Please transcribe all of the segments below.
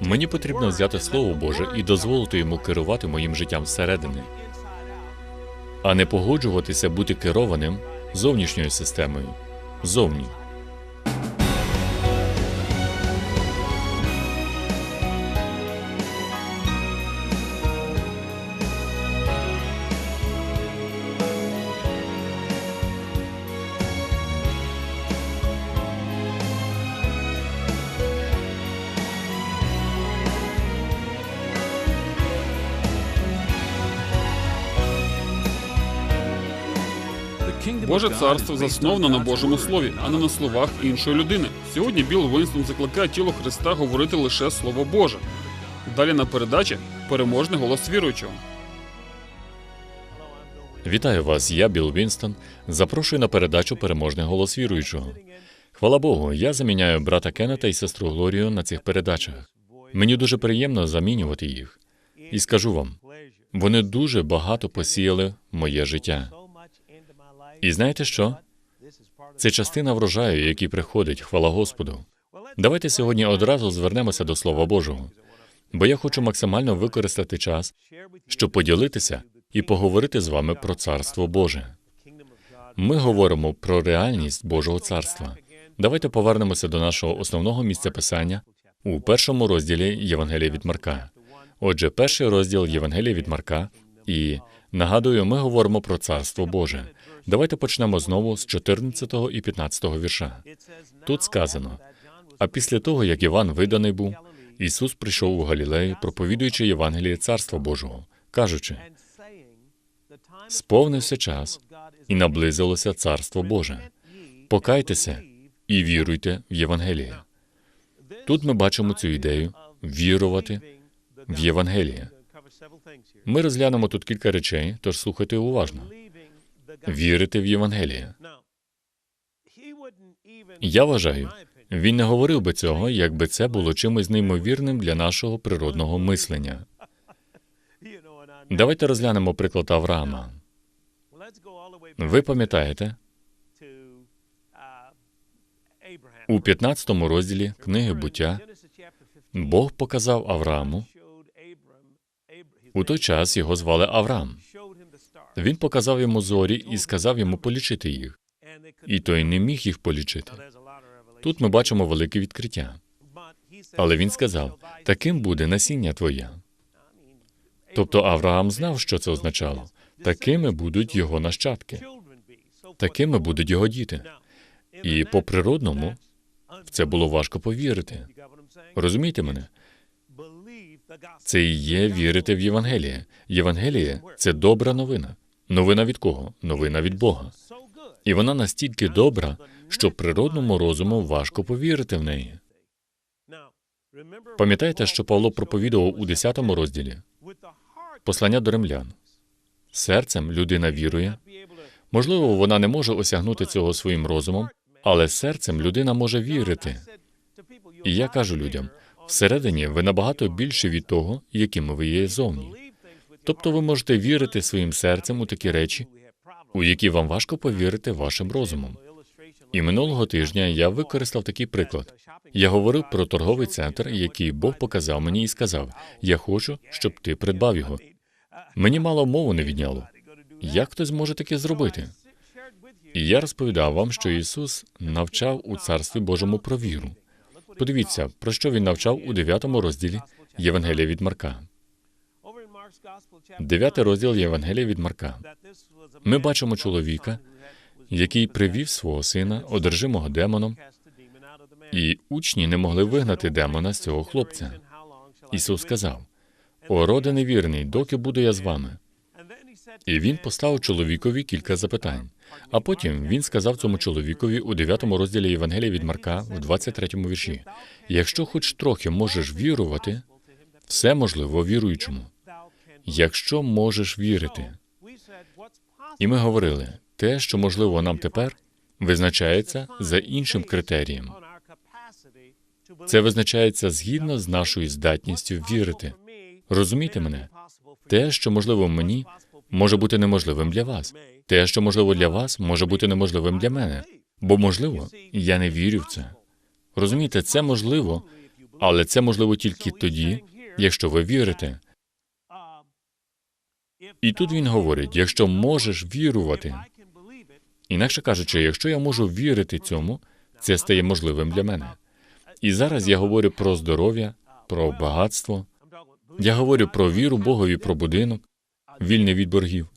Мені потрібно взяти Слово Боже і дозволити йому керувати моїм життям зсередини, а не погоджуватися бути керованим зовнішньою системою. Зовні. Боже царство засновано на Божому слові, а не на словах іншої людини. Сьогодні Білл Винстон закликає тіло Христа говорити лише Слово Боже. Далі на передачі переможний голос віруючого. Вітаю вас, я Білл Вінстон. Запрошую на передачу Переможний голос віруючого. Хвала Богу, я заміняю брата Кеннета і сестру Глорію на цих передачах. Мені дуже приємно замінювати їх. І скажу вам, вони дуже багато посіяли моє життя. І знаєте що? Це частина врожаю, який приходить, хвала Господу. Давайте сьогодні одразу звернемося до Слова Божого, бо я хочу максимально використати час, щоб поділитися і поговорити з вами про Царство Боже. Ми говоримо про реальність Божого царства. Давайте повернемося до нашого основного місця писання у першому розділі Євангелія від Марка. Отже, перший розділ Євангелія від Марка, і нагадую, ми говоримо про Царство Боже. Давайте почнемо знову з 14 і 15 вірша. Тут сказано: а після того, як Іван виданий був, Ісус прийшов у Галілею, проповідуючи Євангеліє Царства Божого, кажучи: сповнився час і наблизилося Царство Боже. Покайтеся і віруйте в Євангеліє. Тут ми бачимо цю ідею вірувати в Євангеліє. Ми розглянемо тут кілька речей, тож слухайте уважно. Вірити в Євангеліє. Я вважаю, він не говорив би цього, якби це було чимось неймовірним для нашого природного мислення. Давайте розглянемо приклад Авраама. Ви пам'ятаєте, у 15 розділі книги буття Бог показав Аврааму. У той час його звали Авраам. Він показав йому зорі і сказав йому полічити їх. І той не міг їх полічити. Тут ми бачимо велике відкриття. Але він сказав: таким буде насіння твоє. Тобто Авраам знав, що це означало. Такими будуть його нащадки, такими будуть його діти. І по природному в це було важко повірити. Розумієте мене? Це і є вірити в Євангеліє. Євангеліє це добра новина. Новина від кого? Новина від Бога. І вона настільки добра, що природному розуму важко повірити в неї. Пам'ятаєте, що Павло проповідував у 10 розділі послання до римлян. Серцем людина вірує. Можливо, вона не може осягнути цього своїм розумом, але серцем людина може вірити. І я кажу людям: всередині ви набагато більше від того, якими ви є зовні. Тобто ви можете вірити своїм серцем у такі речі, у які вам важко повірити вашим розумом. І минулого тижня я використав такий приклад. Я говорив про торговий центр, який Бог показав мені і сказав: Я хочу, щоб ти придбав його. Мені мало мову не відняло. Як хтось може таке зробити? І я розповідав вам, що Ісус навчав у Царстві Божому про віру. Подивіться, про що він навчав у 9 розділі Євангелія від Марка. Дев'ятий розділ Євангелія від Марка. Ми бачимо чоловіка, який привів свого сина, одержимого демоном, і учні не могли вигнати демона з цього хлопця. Ісус сказав: О, роде невірний, доки буду я з вами. І він поставив чоловікові кілька запитань. А потім він сказав цьому чоловікові у 9 розділі Євангелія від Марка, в 23 вірші: якщо хоч трохи можеш вірувати, все можливо віруючому. Якщо можеш вірити. І ми говорили, те, що можливо нам тепер, визначається за іншим критерієм. Це визначається згідно з нашою здатністю вірити. Розумієте мене? Те, що можливо мені, може бути неможливим для вас. Те, що можливо для вас, може бути неможливим для мене. Бо, можливо, я не вірю в це. Розумієте, це можливо, Але це можливо тільки тоді, якщо ви вірите. І тут він говорить: якщо можеш вірувати, інакше кажучи, якщо я можу вірити цьому, це стає можливим для мене. І зараз я говорю про здоров'я, про багатство. Я говорю про віру Богові, про будинок, вільний від боргів,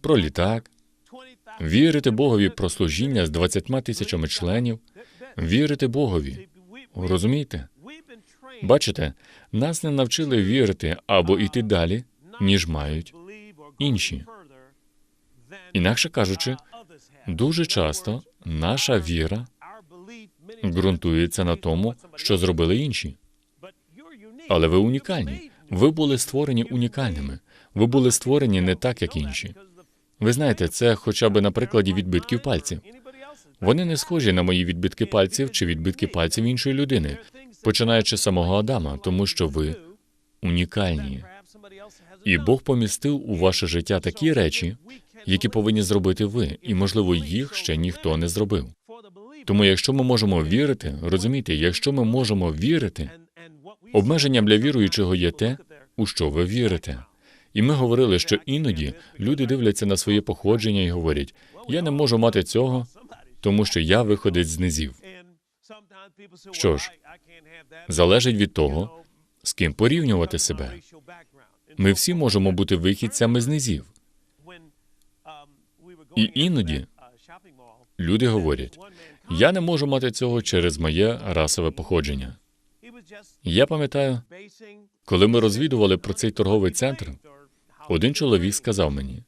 про літак, вірити Богові про служіння з 20 тисячами членів, вірити Богові. Розумієте? Бачите, нас не навчили вірити або йти далі, ніж мають інші. Інакше кажучи, дуже часто наша віра ґрунтується на тому, що зробили інші. Але ви унікальні. Ви були створені унікальними. Ви були створені не так, як інші. Ви знаєте, це хоча б на прикладі відбитків пальців. Вони не схожі на мої відбитки пальців чи відбитки пальців іншої людини, починаючи з самого Адама, тому що ви унікальні. І Бог помістив у ваше життя такі речі, які повинні зробити ви, і, можливо, їх ще ніхто не зробив. Тому, якщо ми можемо вірити, розумієте, якщо ми можемо вірити, обмеженням для віруючого є те, у що ви вірите. І ми говорили, що іноді люди дивляться на своє походження і говорять: я не можу мати цього, тому що я виходить з низів. Що ж, Залежить від того, з ким порівнювати себе. Ми всі можемо бути вихідцями з низів. І іноді Люди говорять: я не можу мати цього через моє расове походження. Я пам'ятаю, коли ми розвідували про цей торговий центр, один чоловік сказав мені,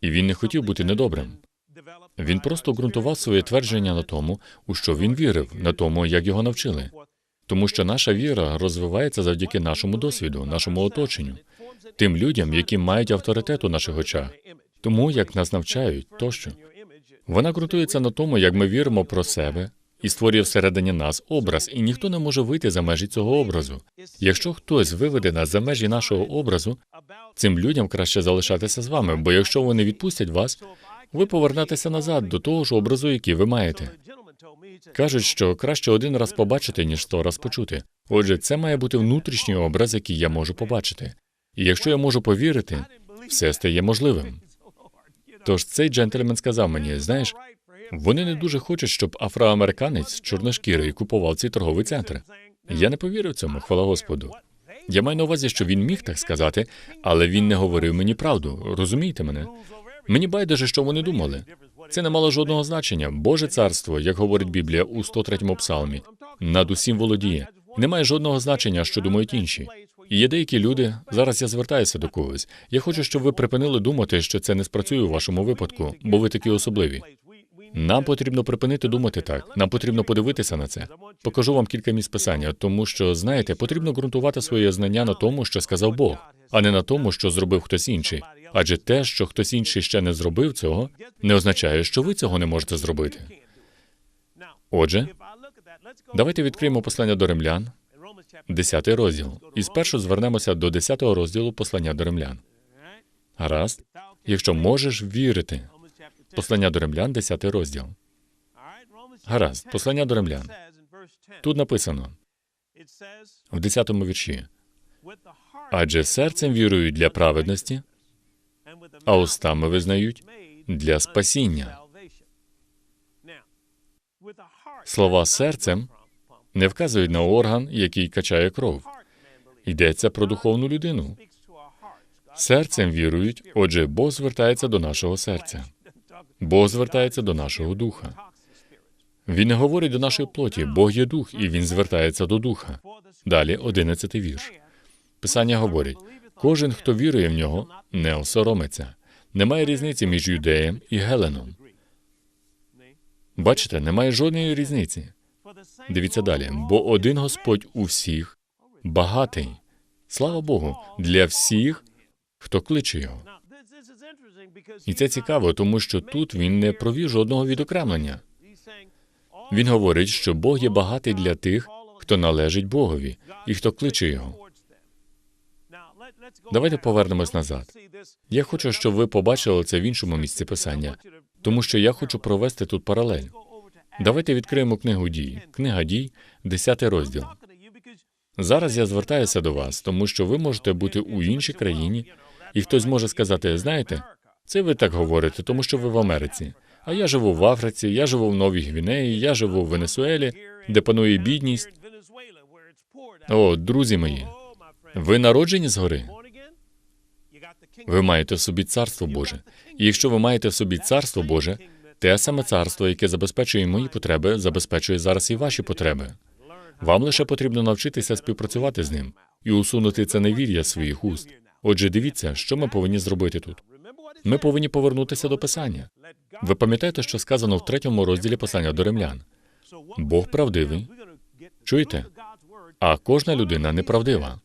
і він не хотів бути недобрим. Він просто ґрунтував своє твердження на тому, у що він вірив, на тому, як його навчили. Тому що наша віра розвивається завдяки нашому досвіду, нашому оточенню, тим людям, які мають авторитет у наших очах, тому як нас навчають тощо. Вона ґрунтується на тому, як ми віримо про себе і створює всередині нас образ, і ніхто не може вийти за межі цього образу. Якщо хтось виведе нас за межі нашого образу, цим людям краще залишатися з вами, бо якщо вони відпустять вас, ви повернетеся назад до того ж образу, який ви маєте. Кажуть, що краще один раз побачити, ніж сто раз почути. Отже, це має бути внутрішній образ, який я можу побачити. І якщо я можу повірити, все стає можливим. Тож цей джентльмен сказав мені: знаєш, вони не дуже хочуть, щоб афроамериканець чорношкірий купував цей торговий центр. Я не повірив цьому, хвала Господу. Я маю на увазі, що він міг так сказати, але він не говорив мені правду. Розумієте мене? Мені байдуже, що вони думали. Це не мало жодного значення. Боже царство, як говорить Біблія у 103-му псалмі, над усім володіє. Немає жодного значення, що думають інші. Є деякі люди. Зараз я звертаюся до когось. Я хочу, щоб ви припинили думати, що це не спрацює у вашому випадку, бо ви такі особливі. Нам потрібно припинити думати так. Нам потрібно подивитися на це. Покажу вам кілька місць писання, тому що знаєте, потрібно ґрунтувати своє знання на тому, що сказав Бог, а не на тому, що зробив хтось інший. Адже те, що хтось інший ще не зробив цього, не означає, що ви цього не можете зробити. Отже, давайте відкриємо послання до римлян, 10 розділ, і спершу звернемося до 10 розділу послання до римлян. Гаразд, якщо можеш вірити. Послання до римлян, 10 розділ. Гаразд, послання до римлян. Тут написано в 10-му вірші. Адже серцем вірують для праведності, а устами визнають для спасіння. Слова серцем не вказують на орган, який качає кров. Йдеться про духовну людину. Серцем вірують, отже, Бог звертається до нашого серця. Бог звертається до нашого духа. Він не говорить до нашої плоті, Бог є дух, і він звертається до духа. Далі, одинадцятий вірш. Писання говорить: кожен, хто вірує в нього, не осоромиться. Немає різниці між юдеєм і Геленом. Бачите, немає жодної різниці. Дивіться далі, бо один Господь у всіх багатий. Слава Богу, для всіх, хто кличе його. І це цікаво, тому що тут він не провів жодного відокремлення. Він говорить, що Бог є багатий для тих, хто належить Богові і хто кличе його. Давайте повернемось назад. Я хочу, щоб ви побачили це в іншому місці писання, тому що я хочу провести тут паралель. Давайте відкриємо книгу дій. Книга дій, 10 розділ. Зараз я звертаюся до вас, тому що ви можете бути у іншій країні, і хтось може сказати: знаєте, це ви так говорите, тому що ви в Америці. А я живу в Африці, я живу в Новій Гвінеї, я живу в Венесуелі, де панує бідність. О, друзі мої, ви народжені згори. Ви маєте в собі царство Боже. І якщо ви маєте в собі царство Боже, те саме царство, яке забезпечує мої потреби, забезпечує зараз і ваші потреби. Вам лише потрібно навчитися співпрацювати з ним і усунути це невір'я своїх уст. Отже, дивіться, що ми повинні зробити тут. Ми повинні повернутися до писання. Ви пам'ятаєте, що сказано в третьому розділі послання до римлян? Бог правдивий. Чуєте? А кожна людина неправдива.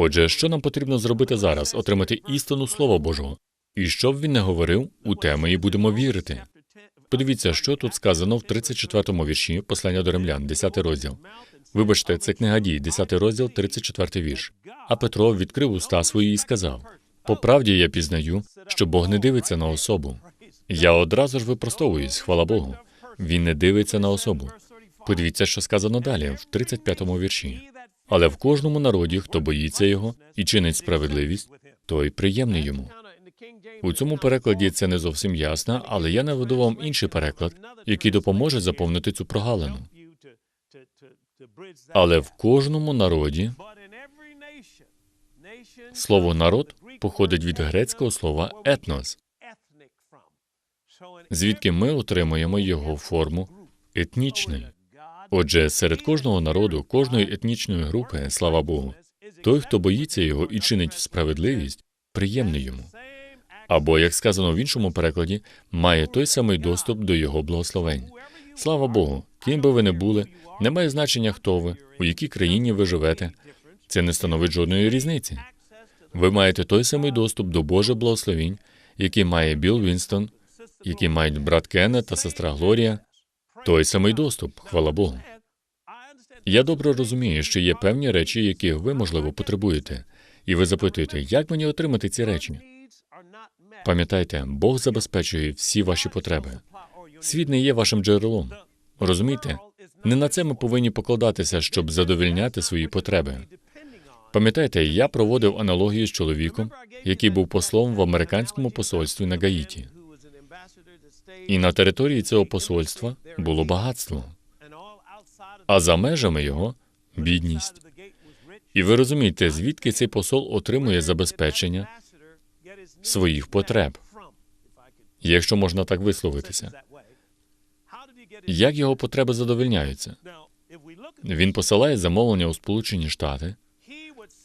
Отже, що нам потрібно зробити зараз? Отримати істину Слова Божого. І що б він не говорив, у те ми і будемо вірити. Подивіться, що тут сказано в 34-му вірші послання до римлян, 10 розділ. Вибачте, це книга дій, 10 розділ, 34 вірш. А Петро відкрив уста свої і сказав: По правді я пізнаю, що Бог не дивиться на особу. Я одразу ж випростовуюсь, хвала Богу. Він не дивиться на особу. Подивіться, що сказано далі, в 35-му вірші. Але в кожному народі, хто боїться його і чинить справедливість, той приємний йому. У цьому перекладі це не зовсім ясно, але я наведу вам інший переклад, який допоможе заповнити цю прогалину. Але в кожному народі слово народ походить від грецького слова етнос, звідки ми отримуємо його форму етнічний. Отже, серед кожного народу, кожної етнічної групи, слава Богу, той, хто боїться його і чинить справедливість, приємний йому. Або, як сказано в іншому перекладі, має той самий доступ до його благословень. Слава Богу, ким би ви не були, немає значення, хто ви, у якій країні ви живете. Це не становить жодної різниці. Ви маєте той самий доступ до Божих благословень, який має Білл Вінстон, який мають брат Кеннет та сестра Глорія. Той самий доступ, хвала Богу. Я добре розумію, що є певні речі, яких ви, можливо, потребуєте, і ви запитуєте, як мені отримати ці речі? Пам'ятайте, Бог забезпечує всі ваші потреби. Світ не є вашим джерелом. Розумієте? Не на це ми повинні покладатися, щоб задовільняти свої потреби. Пам'ятаєте, я проводив аналогію з чоловіком, який був послом в американському посольстві на Гаїті. І на території цього посольства було багатство, а за межами його бідність. І ви розумієте, звідки цей посол отримує забезпечення своїх потреб, якщо можна так висловитися. Як його потреби задовольняються? Він посилає замовлення у Сполучені Штати,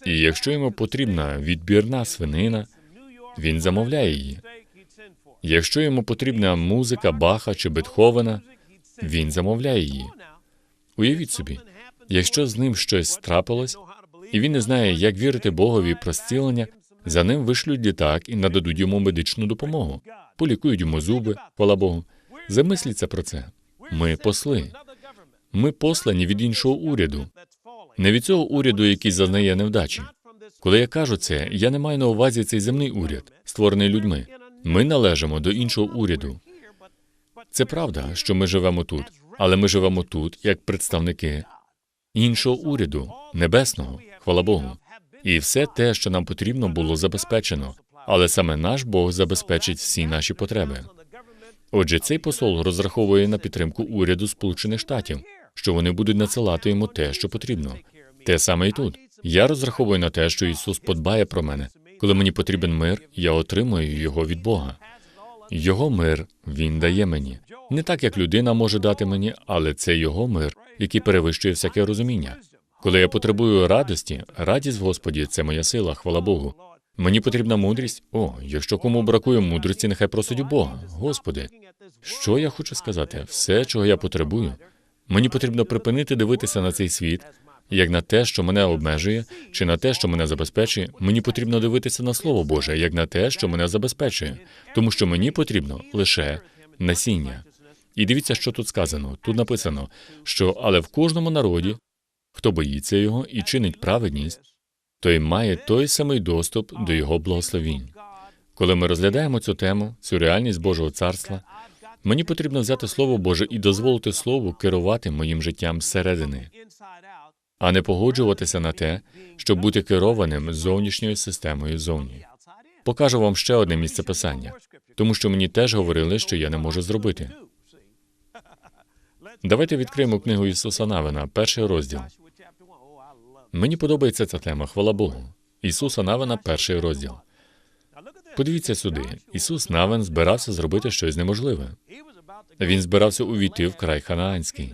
і якщо йому потрібна відбірна свинина, він замовляє її. Якщо йому потрібна музика Баха чи Бетховена, він замовляє її. Уявіть собі, якщо з ним щось трапилось, і він не знає, як вірити Богові про зцілення, за ним вишлють літак і нададуть йому медичну допомогу, полікують йому зуби, хвала Богу. Замисліться про це. Ми посли. Ми послані від іншого уряду, не від цього уряду, який зазнає невдачі. Коли я кажу це, я не маю на увазі цей земний уряд, створений людьми. Ми належимо до іншого уряду. Це правда, що ми живемо тут, але ми живемо тут як представники іншого уряду, небесного, хвала Богу. І все те, що нам потрібно, було забезпечено, але саме наш Бог забезпечить всі наші потреби. Отже, цей посол розраховує на підтримку уряду Сполучених Штатів, що вони будуть надсилати йому те, що потрібно. Те саме і тут. Я розраховую на те, що Ісус подбає про мене. Коли мені потрібен мир, я отримую його від Бога. Його мир він дає мені. Не так, як людина може дати мені, але це його мир, який перевищує всяке розуміння. Коли я потребую радості, радість в Господі це моя сила, хвала Богу. Мені потрібна мудрість. О, якщо кому бракує мудрості, нехай просить у Бога. Господи, що я хочу сказати? Все, чого я потребую. Мені потрібно припинити дивитися на цей світ, як на те, що мене обмежує, чи на те, що мене забезпечує. Мені потрібно дивитися на Слово Боже, як на те, що мене забезпечує, тому що мені потрібно лише насіння. І дивіться, що тут сказано. Тут написано, що але в кожному народі, хто боїться його і чинить праведність, той має той самий доступ до його благословінь. Коли ми розглядаємо цю тему, цю реальність Божого царства, мені потрібно взяти Слово Боже і дозволити Слову керувати моїм життям зсередини. А не погоджуватися на те, щоб бути керованим зовнішньою системою зовні. Покажу вам ще одне місце писання, тому що мені теж говорили, що я не можу зробити. Давайте відкриємо книгу Ісуса Навина, перший розділ. Мені подобається ця тема, хвала Богу. Ісуса Навина, перший розділ. Подивіться сюди. Ісус Навин збирався зробити щось неможливе. Він збирався увійти в край ханаанський.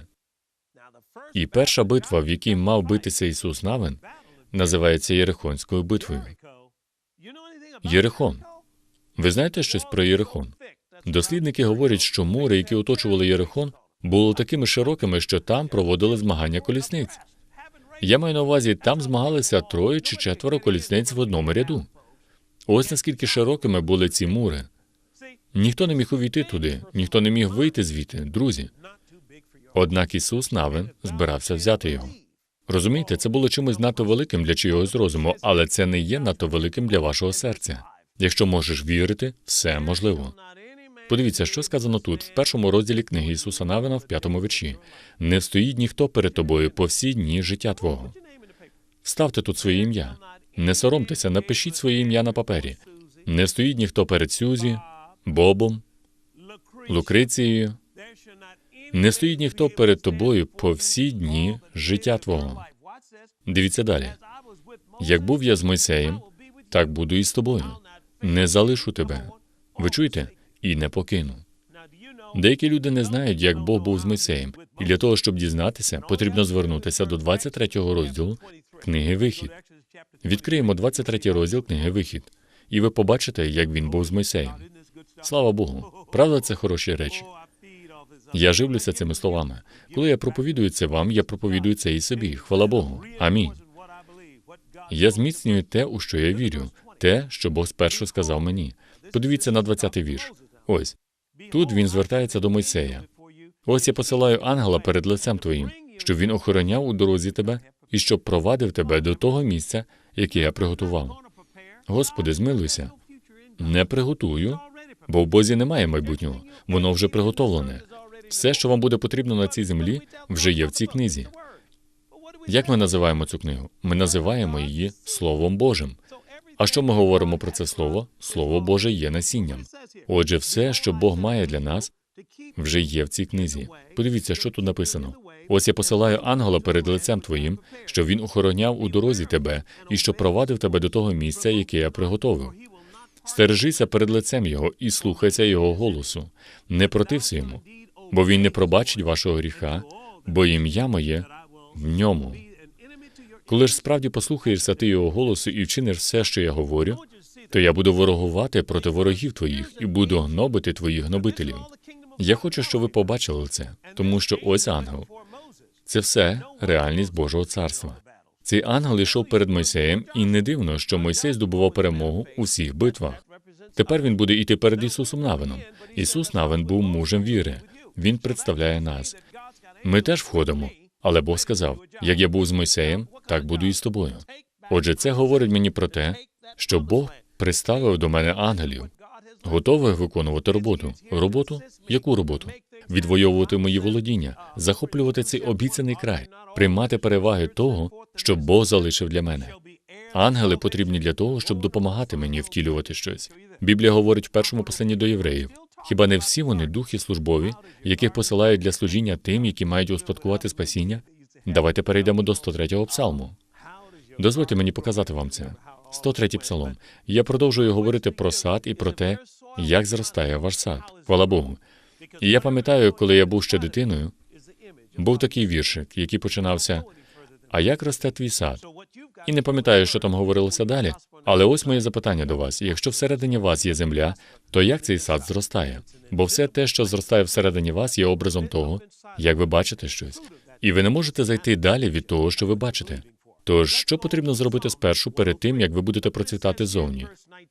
І перша битва, в якій мав битися Ісус Навин, називається Єрихонською битвою. Єрихон. Ви знаєте щось про Єрихон? Дослідники говорять, що мури, які оточували Єрихон, були такими широкими, що там проводили змагання колісниць. Я маю на увазі, там змагалися троє чи четверо колісниць в одному ряду. Ось наскільки широкими були ці мури. Ніхто не міг увійти туди, ніхто не міг вийти звідти, друзі. Однак Ісус Навин збирався взяти його. Розумієте, це було чимось надто великим для чийогось розуму, але це не є надто великим для вашого серця. Якщо можеш вірити, все можливо. Подивіться, що сказано тут, в першому розділі книги Ісуса Навина, в п'ятому вірші. Не встоїть ніхто перед тобою по всі дні життя твого. Ставте тут своє ім'я. Не соромтеся, напишіть своє ім'я на папері. Не стоїть ніхто перед Сюзі, Бобом, Лукрицією. Не стоїть ніхто перед тобою по всі дні життя твого. Дивіться далі. Як був я з Мойсеєм, так буду і з тобою. Не залишу тебе. Ви чуєте? І не покину. Деякі люди не знають, як Бог був з Мойсеєм, і для того, щоб дізнатися, потрібно звернутися до 23 розділу книги Вихід. Відкриємо 23 розділ книги Вихід, і ви побачите, як він був з Мойсеєм. Слава Богу, правда, це хороші речі. Я живлюся цими словами. Коли я проповідую це вам, я проповідую це і собі. Хвала Богу. Амінь. Я зміцнюю те, у що я вірю, те, що Бог спершу сказав мені. Подивіться на 20-й вірш. Ось тут він звертається до Мойсея. Ось я посилаю ангела перед лицем твоїм, щоб він охороняв у дорозі тебе і щоб провадив тебе до того місця, яке я приготував. Господи, змилуйся. Не приготую, бо в Бозі немає майбутнього, воно вже приготовлене. Все, що вам буде потрібно на цій землі, вже є в цій книзі. Як ми називаємо цю книгу? Ми називаємо її Словом Божим. А що ми говоримо про це слово? Слово Боже є насінням. Отже, все, що Бог має для нас, вже є в цій книзі. Подивіться, що тут написано. Ось я посилаю ангела перед лицем твоїм, щоб він охороняв у дорозі тебе і щоб провадив тебе до того місця, яке я приготовив. Стережися перед лицем його і слухайся його голосу. Не протився йому, бо він не пробачить вашого гріха, бо ім'я моє в ньому. Коли ж справді послухаєшся ти його голосу і вчиниш все, що я говорю, то я буду ворогувати проти ворогів твоїх і буду гнобити твоїх гнобителів. Я хочу, щоб ви побачили це, тому що ось ангел. Це все реальність Божого царства. Цей ангел йшов перед Мойсеєм, і не дивно, що Мойсей здобував перемогу у всіх битвах. Тепер він буде йти перед Ісусом Навином. Ісус Навин був мужем віри. Він представляє нас. Ми теж входимо. Але Бог сказав: як я був з Мойсеєм, так буду і з тобою. Отже, це говорить мені про те, що Бог приставив до мене ангелів, готових виконувати роботу. Роботу? Яку роботу? Відвоювати мої володіння, захоплювати цей обіцяний край, приймати переваги того, що Бог залишив для мене. Ангели потрібні для того, щоб допомагати мені втілювати щось. Біблія говорить в першому посланні до євреїв. Хіба не всі вони духи службові, яких посилають для служіння тим, які мають успадкувати спасіння? Давайте перейдемо до 103-го псалму. Дозвольте мені показати вам це. 103-й псалом. Я продовжую говорити про сад і про те, як зростає ваш сад. Хвала Богу. І я пам'ятаю, коли я був ще дитиною, був такий віршик, який починався А як росте твій сад? І не пам'ятаю, що там говорилося далі. Але ось моє запитання до вас: якщо всередині вас є земля, то як цей сад зростає? Бо все те, що зростає всередині вас, є образом того, як ви бачите щось, і ви не можете зайти далі від того, що ви бачите. Тож, що потрібно зробити спершу перед тим, як ви будете процвітати зовні?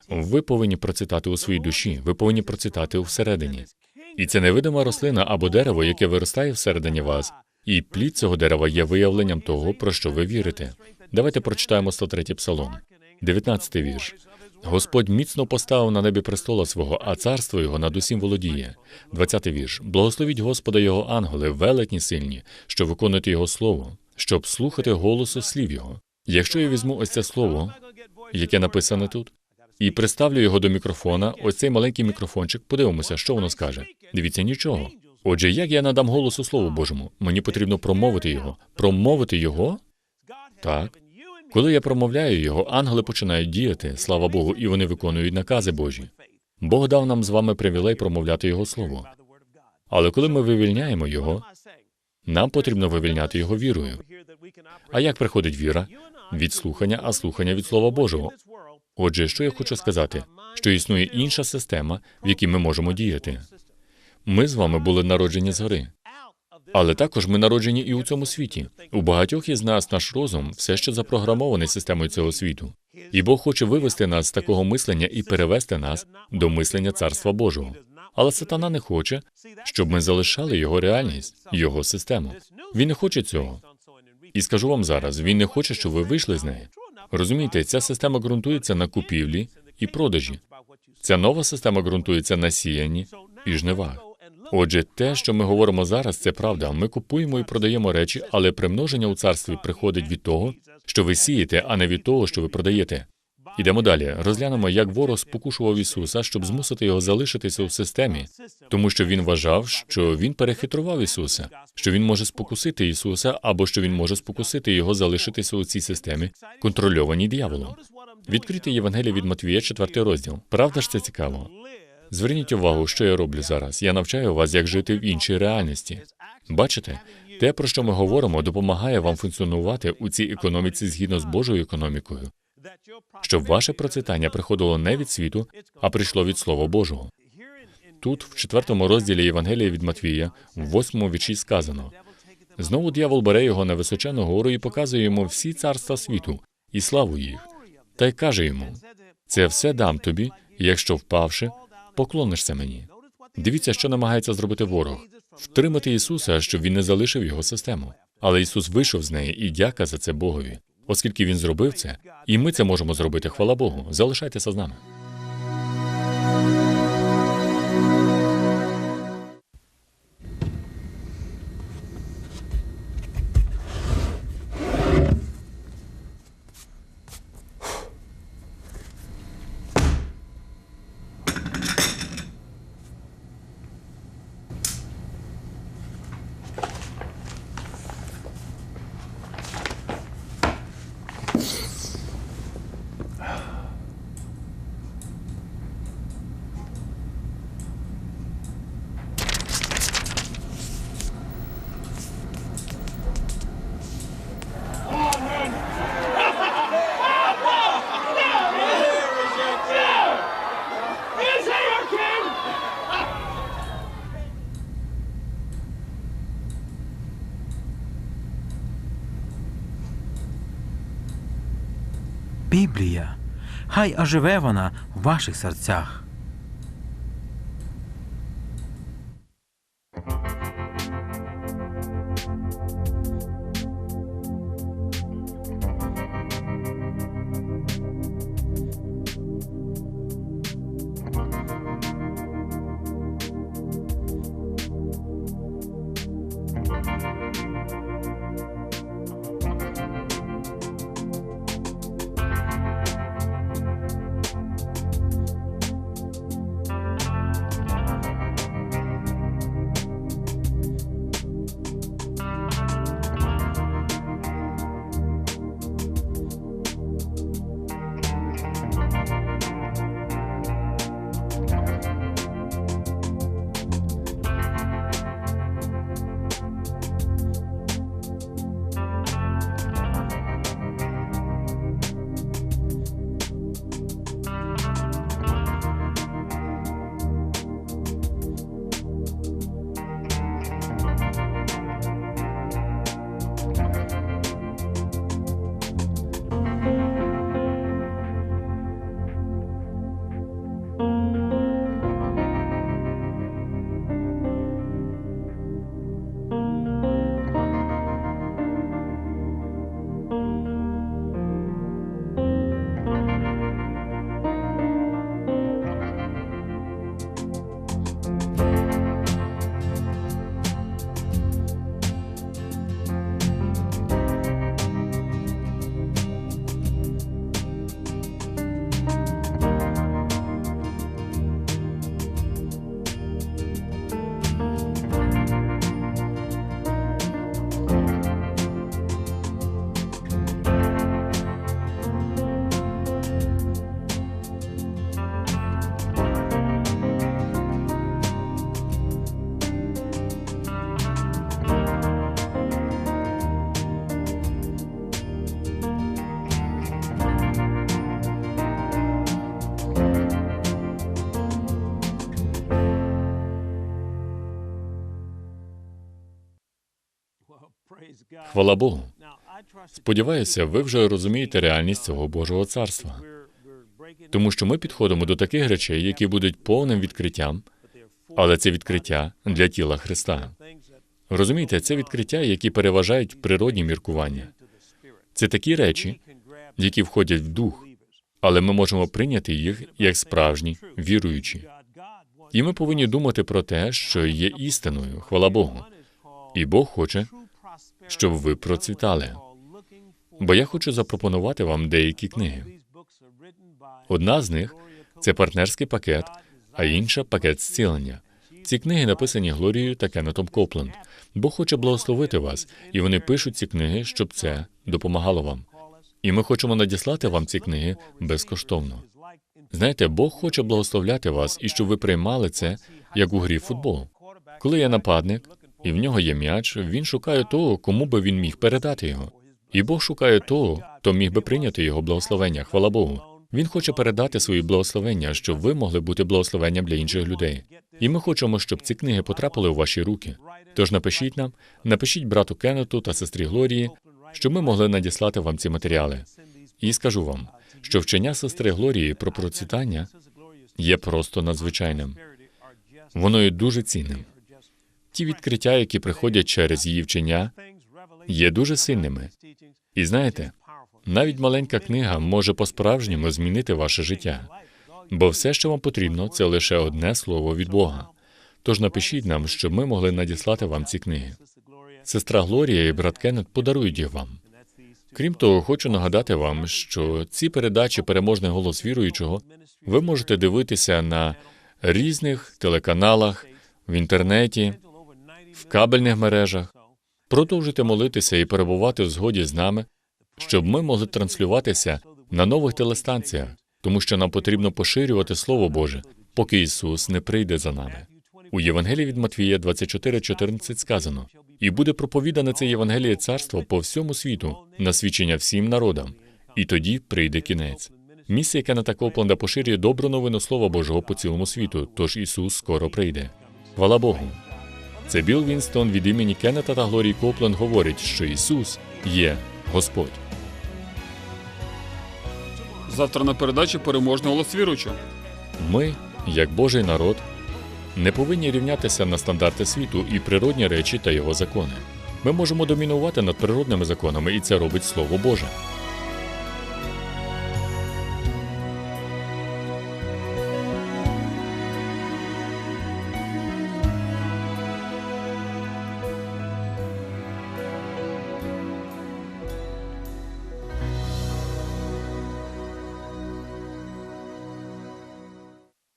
Ви повинні процвітати у своїй душі, ви повинні процвітати всередині. І це невидима рослина або дерево, яке виростає всередині вас, і плід цього дерева є виявленням того, про що ви вірите. Давайте прочитаємо 103-й псалом, 19-й вірш. Господь міцно поставив на небі престола свого, а царство його над усім володіє. 20-й вірш. Благословіть Господа його ангели, велетні сильні, що виконують його слово, щоб слухати голосу слів його. Якщо я візьму ось це слово, яке написане тут, і приставлю його до мікрофона, ось цей маленький мікрофончик, подивимося, що воно скаже. Дивіться, нічого. Отже, як я надам голосу Слову Божому? Мені потрібно промовити його. Промовити його? Так. Коли я промовляю його, ангели починають діяти, слава Богу, і вони виконують накази Божі. Бог дав нам з вами привілей промовляти Його Слово. Але коли ми вивільняємо його, нам потрібно вивільняти його вірою. А як приходить віра? Від слухання, а слухання від Слова Божого. Отже, що я хочу сказати? Що існує інша система, в якій ми можемо діяти. Ми з вами були народжені згори. Але також ми народжені і у цьому світі. У багатьох із нас наш розум все ще запрограмований системою цього світу. І Бог хоче вивести нас з такого мислення і перевести нас до мислення Царства Божого. Але сатана не хоче, щоб ми залишали його реальність, його систему. Він не хоче цього. І скажу вам зараз: він не хоче, щоб ви вийшли з неї. Розумієте, ця система ґрунтується на купівлі і продажі. Ця нова система ґрунтується на сіянні і жнивах. Отже, те, що ми говоримо зараз, це правда. Ми купуємо і продаємо речі, але примноження у царстві приходить від того, що ви сієте, а не від того, що ви продаєте. Ідемо далі. Розглянемо, як ворог спокушував Ісуса, щоб змусити його залишитися у системі, тому що він вважав, що він перехитрував Ісуса, що він може спокусити Ісуса, або що він може спокусити його залишитися у цій системі, контрольованій дияволом. Відкрийте Євангеліє від Матвія, 4 розділ. Правда ж це цікаво? Зверніть увагу, що я роблю зараз. Я навчаю вас, як жити в іншій реальності. Бачите, те, про що ми говоримо, допомагає вам функціонувати у цій економіці згідно з Божою економікою, щоб ваше процвітання приходило не від світу, а прийшло від Слова Божого. Тут, в четвертому розділі Євангелія від Матвія, в восьмому вічі сказано: знову дьявол бере його на височену гору і показує йому всі царства світу і славу їх, та й каже йому: це все дам тобі, якщо впавши, поклонишся мені. Дивіться, що намагається зробити ворог втримати Ісуса, щоб він не залишив його систему. Але Ісус вийшов з неї і дяка за це Богові, оскільки Він зробив це, і ми це можемо зробити. Хвала Богу. Залишайтеся з нами. Хай оживе вона в ваших серцях. Хвала Богу. Сподіваюся, ви вже розумієте реальність цього Божого царства. Тому що ми підходимо до таких речей, які будуть повним відкриттям, але це відкриття для тіла Христа. Розумієте, це відкриття, які переважають природні міркування. Це такі речі, які входять в дух, але ми можемо прийняти їх як справжні віруючі. І ми повинні думати про те, що є істиною, хвала Богу. І Бог хоче, щоб ви процвітали. Бо я хочу запропонувати вам деякі книги. Одна з них це партнерський пакет, а інша пакет зцілення. Ці книги написані Глорією та Кеннетом Копленд. Бог хоче благословити вас, і вони пишуть ці книги, щоб це допомагало вам. І ми хочемо надіслати вам ці книги безкоштовно. Знаєте, Бог хоче благословляти вас і щоб ви приймали це як у грі в футбол. Коли є нападник, і в нього є м'яч, він шукає того, кому би він міг передати його. І Бог шукає того, хто міг би прийняти його благословення. Хвала Богу. Він хоче передати свої благословення, щоб ви могли бути благословенням для інших людей. І ми хочемо, щоб ці книги потрапили у ваші руки. Тож напишіть нам, напишіть брату Кеннету та сестрі Глорії, щоб ми могли надіслати вам ці матеріали. І скажу вам, що вчення сестри Глорії про процвітання є просто надзвичайним. Воно є дуже цінним. Ті відкриття, які приходять через її вчення, є дуже сильними. І знаєте, навіть маленька книга може по-справжньому змінити ваше життя, бо все, що вам потрібно, це лише одне слово від Бога. Тож напишіть нам, щоб ми могли надіслати вам ці книги. Сестра Глорія і брат Кеннет подарують їх вам. Крім того, хочу нагадати вам, що ці передачі Переможний голос віруючого ви можете дивитися на різних телеканалах, в інтернеті, в кабельних мережах. Продовжуйте молитися і перебувати в згоді з нами, щоб ми могли транслюватися на нових телестанціях, тому що нам потрібно поширювати Слово Боже, поки Ісус не прийде за нами. У Євангелії від Матвія 24.14 сказано: і буде проповідане це Євангеліє царство по всьому світу на свідчення всім народам, і тоді прийде кінець. Місія Кеннета Копленда поширює добру новину Слова Божого по цілому світу, тож Ісус скоро прийде. Хвала Богу. Це Білл Вінстон від імені Кеннета та Глорії Копленд говорить, що Ісус є Господь. Завтра на передачі переможний голос віруючого. Ми, як Божий народ, не повинні рівнятися на стандарти світу і природні речі та його закони. Ми можемо домінувати над природними законами, і це робить Слово Боже.